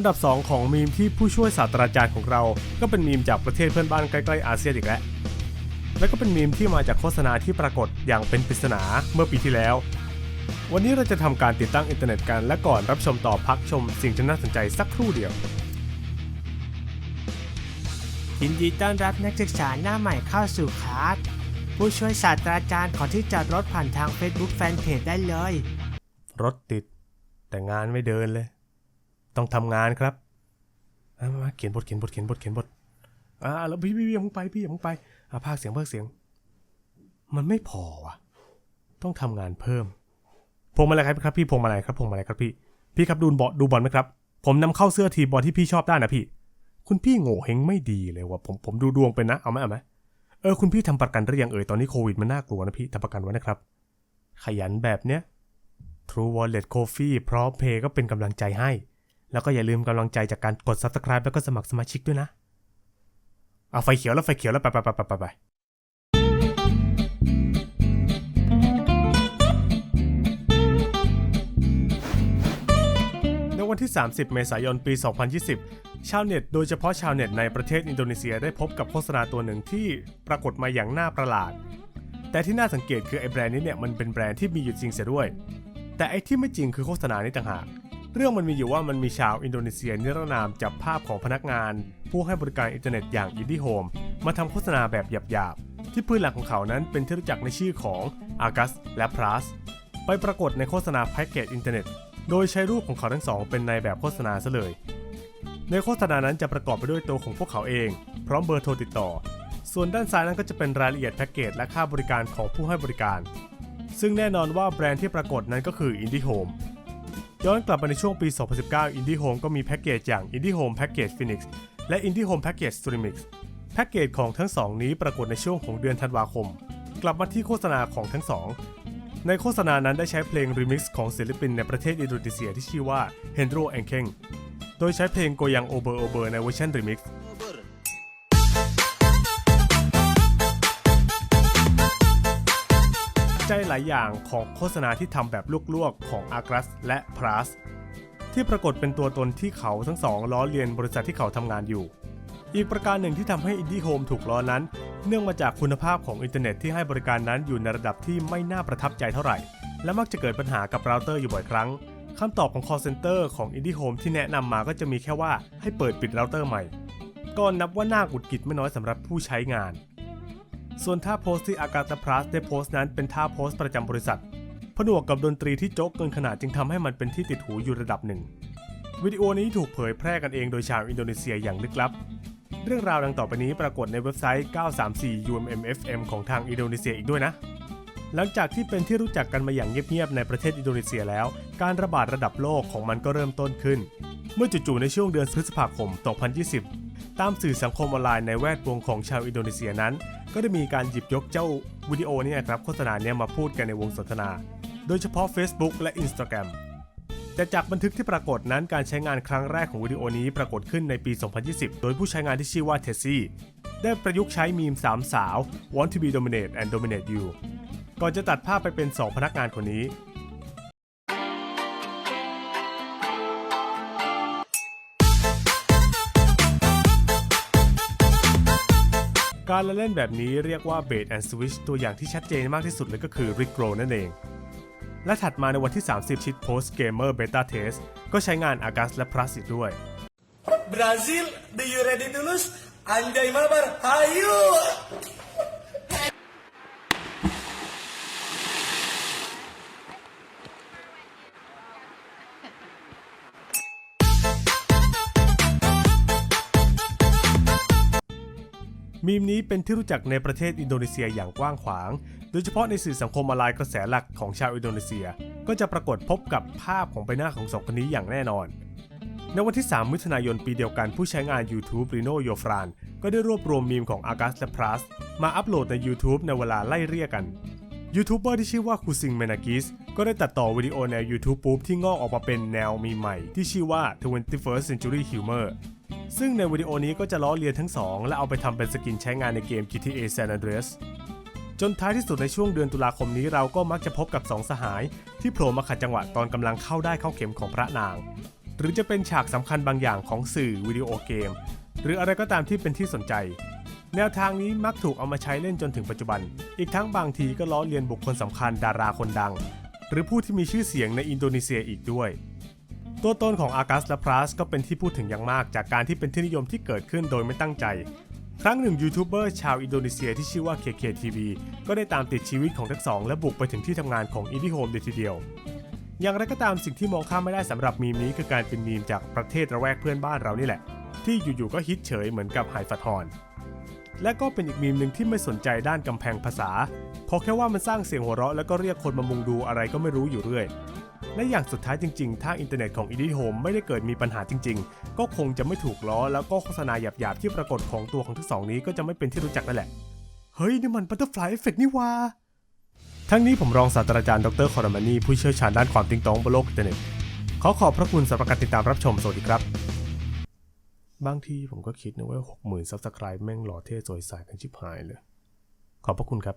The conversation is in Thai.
อันดับ 2 ของมีมที่ผู้ช่วยศาสตราจารย์ของเรา ก็เป็นมีมจากประเทศเพื่อนบ้านใกล้ๆอาเซียนอีกแล้ว และก็เป็นมีมที่มาจากโฆษณาที่ปรากฏอย่างเป็นปริศนาเมื่อปีที่แล้ว วันนี้เราจะทำการติดตั้งอินเทอร์เน็ตกัน และก่อนรับชมต่อพักชมสิ่งที่น่าสนใจสักครู่เดียว ยินดีต้อนรับนักศึกษาหน้าใหม่เข้าสู่คลาสผู้ช่วยศาสตราจารย์ขอที่จอดรถผ่านทาง Facebook Fanpage ได้เลย รถติด แต่งานไม่เดินเลย ต้องทำงานครับมามาเขียนบทเขียนบทเขียนบทเขียนบทอ่าแล้วพี่พี่พี่อย่าเพิ่งไปพี่อย่าเพิ่งไปอ่าภาคเสียงภาคเสียง มันไม่พอว่ะ ต้องทำงานเพิ่มพวงมาลัยครับครับพี่พวงมาลัยครับพวงมาลัยครับพี่พี่ครับดูบอลดูบอลไหมครับ ผมนำเข้าเสื้อทีบอลที่พี่ชอบได้นะพี่ คุณพี่โง่เฮงไม่ดีเลยว่ะผมผมดูดวงเป็นนะเอาไหมเอาไหมเออคุณพี่ทำประกันหรือยังเอ่ยตอนนี้โควิดมันน่ากลัวนะพี่ทำประกันไว้นะครับ ขยันแบบเนี้ย True Wallet Coffee พร้อมเพย์ก็เป็นกำลังใจให้ แล้วก็อย่าลืมกำลังใจจากการกด Subscribe แล้วก็สมัครสมาชิกด้วยนะ เอาไฟเขียวแล้วไฟเขียวแล้วไปไปไปไปไปในวันที่ 30 เมษายน ปี 2020 ชาวเน็ต โดยเฉพาะชาวเน็ตในประเทศอินโดนีเซียได้พบกับโฆษณาตัวหนึ่งที่ปรากฏมาอย่างน่าประหลาด แต่ที่น่าสังเกตคือไอ้แบรนด์นี้เนี่ยมันเป็นแบรนด์ที่มีอยู่จริงเสียด้วย แต่ไอ้ที่ไม่จริงคือโฆษณานี้ต่างหาก เรื่องมันมีอยู่ว่ามันมีชาวอินโดนีเซียนิรนามจับภาพของพนักงาน ผู้ให้บริการอินเทอร์เน็ตอย่างอินดี้โฮมมาทำโฆษณาแบบหยาบๆ ที่พื้นหลักของเขานั้นเป็นที่รู้จักในชื่อของอากัสและพลัสไปปรากฏในโฆษณาแพ็กเกจอินเทอร์เน็ต โดยใช้รูปของเขาทั้งสองเป็นในแบบโฆษณาซะเลย ในโฆษณานั้นจะประกอบไปด้วยตัวของพวกเขาเอง พร้อมเบอร์โทรติดต่อ ส่วนด้านซ้ายนั้นก็จะเป็นรายละเอียดแพ็กเกจและค่าบริการของผู้ให้บริการ ซึ่งแน่นอนว่าแบรนด์ที่ปรากฏนั้นก็คือ IndiHome ย้อนกลับมาในช่วงปี 2019 IndiHome ก็มีแพ็กเกจอย่าง IndiHome Package Phoenix และ IndiHome Package Streamix แพ็กเกจของทั้งสองนี้ปรากฏในช่วงของเดือนธันวาคม กลับมาที่โฆษณาของทั้งสอง ในโฆษณานั้นได้ใช้เพลงรีมิกซ์ของศิลปินในประเทศอินโดนีเซียที่ชื่อว่า Hendro e n k e n โดยใช้เพลงโกยังโอเบอร์โอเบอร์ในเวอร์ชันรีมิกซ์ ใจหลายอย่างของโฆษณาที่ทำแบบลวกๆ ของ a g r a s และ p r a s ที่ปรากฏเป็นตัวตนที่เขาทั้งสองล้อเลียนบริษัทที่เขาทำงานอยู่ อีกประการหนึ่งที่ทำให้ IndiHome ถูกล้อนั้น เนื่องมาจากคุณภาพของอินเทอร์เน็ตที่ให้บริการนั้นอยู่ในระดับที่ไม่น่าประทับใจเท่าไหร่ และมักจะเกิดปัญหากับเราเตอร์อยู่บ่อยครั้งคำตอบของ call center ของ IndiHome ที่แนะนำมาก็จะมีแค่ว่าให้เปิดปิดเราเตอร์ใหม่ ก็นับว่าน่าหงุดหงิดไม่น้อยสำหรับผู้ใช้งาน ส่วนท่าโพสที่อากาตาพลัสได้โพสต์นั้นเป็นท่าโพสต์ประจำบริษัท ผนวกกับดนตรีที่โจ๊กเกินขนาดจึงทำให้มันเป็นที่ติดหูอยู่ระดับหนึ่ง วิดีโอนี้ถูกเผยแพร่กันเองโดยชาวอินโดนีเซียอย่างลึกลับ เรื่องราวดังต่อไปนี้ปรากฏในเว็บไซต์ 934 UMMFM ของทางอินโดนีเซียอีกด้วยนะหลังจากที่เป็นที่รู้จักกันมาอย่างเงียบๆในประเทศอินโดนีเซียแล้ว การระบาดระดับโลกของมันก็เริ่มต้นขึ้น เมื่อจู่ๆในช่วงเดือนพฤษภาคม 2020 ตามสื่อสังคมออนไลน์ในแวดวงของชาวอินโดนีเซียนั้น ก็ได้มีการหยิบยกเจ้าวิดีโอนี้นะครับโฆษณาเนี้ยมาพูดกันในวงสนทนา โดยเฉพาะ Facebook และ Instagram แต่จากบันทึกที่ปรากฏนั้นการใช้งานครั้งแรกของวิดีโอนี้ปรากฏขึ้นในปี 2020 โดยผู้ใช้งานที่ชื่อว่าเทสซี่ได้ประยุกต์ใช้มีมสามสาว Want to be dominate and dominate you ก่อนจะตัดภาพไปเป็น 2 พนักงานคนนี้ การเล่นแบบนี้เรียกว่าเบ i แอนด์สวิชตัวอย่างที่ชัดเจนมากที่สุดเลยก็คือริกโกรนั่นเอง และถัดมาในวันที่ 30 ชิดโพสเกมเมอร์เบต้าเทสก็ใช้งานอากัสและพลัสอีกด้วย Brazil do you ready to lose Anjay Mabar how you มีมนี้เป็นที่รู้จักในประเทศอินโดนีเซียอย่างกว้างขวาง โดยเฉพาะในสื่อสังคมออนไลน์กระแสหลักของชาวอินโดนีเซีย ก็จะปรากฏพบกับภาพของใบหน้าของสองคนนี้อย่างแน่นอน ในวันที่ 3 มิถุนายนปีเดียวกันผู้ใช้งาน YouTube Rino y o f r a n ก็ได้รวบรวมมีมของ a g a s และ Plus มาอัปโหลดใน YouTube ในเวลาไล่เรียกกันยูทูบเบอร์ที่ชื่อว่าคูซิงเมนากิสก็ได้ตัดต่อวิดีโอแนว YouTube ปุ๊บที่งอกออกมาเป็นแนวมีใหม่ ที่ชื่อว่า 21st Century Humor ซึ่งในวิดีโอนี้ก็จะล้อเลียนทั้งสองและเอาไปทำเป็นสกินใช้งานในเกม GTA San Andreas จนท้ายที่สุดในช่วงเดือนตุลาคมนี้เราก็มักจะพบกับสองสหาย ที่โผล่มาขัดจังหวะตอนกำลังเข้าได้เข้าเข็มของพระนาง หรือจะเป็นฉากสำคัญบางอย่างของสื่อวิดีโอเกม หรืออะไรก็ตามที่เป็นที่สนใจ แนวทางนี้มักถูกเอามาใช้เล่นจนถึงปัจจุบัน อีกทั้งบางทีก็ล้อเลียนบุคคลสำคัญดาราคนดัง หรือผู้ที่มีชื่อเสียงในอินโดนีเซียอีกด้วย ตัวตนของอากัสและพลัสก็เป็นที่พูดถึงอย่างมากจากการที่เป็นที่นิยมที่เกิดขึ้นโดยไม่ตั้งใจ ครั้งหนึ่งยูทูบเบอร์ชาวอินโดนีเซียที่ชื่อว่า KKTV ก็ได้ตามติดชีวิตของทั้งสองและบุกไปถึงที่ทำงานของ Indie Home เลยทีเดียว อย่างไรก็ตามสิ่งที่มองข้ามไม่ได้สำหรับมีมนี้คือการเป็นมีมจากประเทศระแวกเพื่อนบ้านเรานี่แหละ ที่อยู่ๆก็ฮิตเฉยเหมือนกับไฮฟัดฮอนและก็เป็นอีกมีมหนึ่งที่ไม่สนใจด้านกำแพงภาษาเพราะแค่ว่ามันสร้างเสียงหัวเราะแล้วก็เรียกคนมามุงดูอะไรก็ไม่รู้อยู่เรื่อย และอย่างสุดท้ายจริงๆ ถ้าอินเทอร์เน็ตของ Indie Home ไม่ได้เกิดมีปัญหาจริงๆ ก็คงจะไม่ถูกล้อ แล้วก็โฆษณาหยาบๆ ที่ปรากฏของตัวของทั้งสองนี้ก็จะไม่เป็นที่รู้จักนั่นแหละ เฮ้ย นี่มัน Butterfly Effect นี่วาทั้งนี้ผมรองศาสตราจารย์ดรคอร์มานีผู้เชี่ยวชาญด้านความติงตองบนโลกอินเทอร์เน็ต ขอขอบพระคุณสำหรับการติดตามรับชม สวัสดีครับ บางทีผมก็คิดนะว่าหกหมื่นซับสไครป์แม่งหล่อเท่สวยใสกันชิบหายเลย ขอบพระคุณครับ